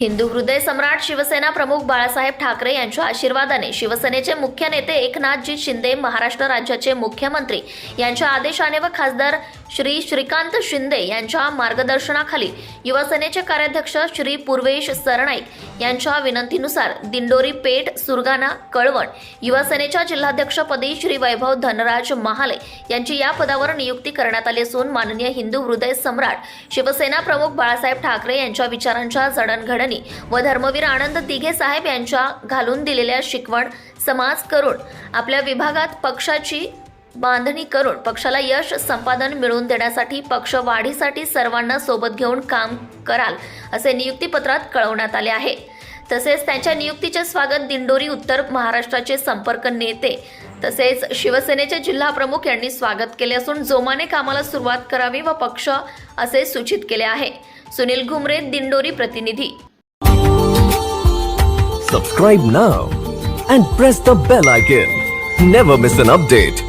हिंदू हृदय सम्राट शिवसेना प्रमुख बाळासाहेब ठाकरे यांच्या आशीर्वादाने शिवसेनेचे मुख्य नेते एकनाथजी शिंदे महाराष्ट्र राज्याचे मुख्यमंत्री यांच्या आदेशाने व खासदार श्री श्रीकांत शिंदे यांच्या मार्गदर्शनाखाली युवासेनेचे कार्याध्यक्ष श्री पूर्वेश सरनाईक यांच्या विनंतीनुसार दिंडोरी पेठ सुरगाणा कळवण युवासेनेच्या जिल्हाध्यक्षपदी श्री वैभव धनराज महाले यांची या पदावर नियुक्ती करण्यात आली असून माननीय हिंदू हृदय सम्राट शिवसेना प्रमुख बाळासाहेब ठाकरे यांच्या विचारांच्या जडणघडणी व धर्मवीर आनंद दिघे साहेब यांच्या घालून दिलेल्या शिकवण समाज करून आपल्या विभागात पक्षाची बांधणी करून पक्षाला यश संपादन मिळवून देण्यासाठी पक्ष वाढीसाठी सर्वांना सोबत घेऊन काम कराल असे नियुक्तीपत्रात कळवण्यात आले आहे. तसेच त्यांच्या नियुक्तीचे स्वागत दिंडोरी उत्तर महाराष्ट्राचे संपर्क नेते तसेच शिवसेनेचे जिल्हा प्रमुख यांनी स्वागत केले असून जोमाने कामाला सुरुवात करावी व पक्ष असे सूचित केले आहे. सुनील घुमरे दिंडोरी प्रतिनिधी. Subscribe now and press the bell icon never miss an update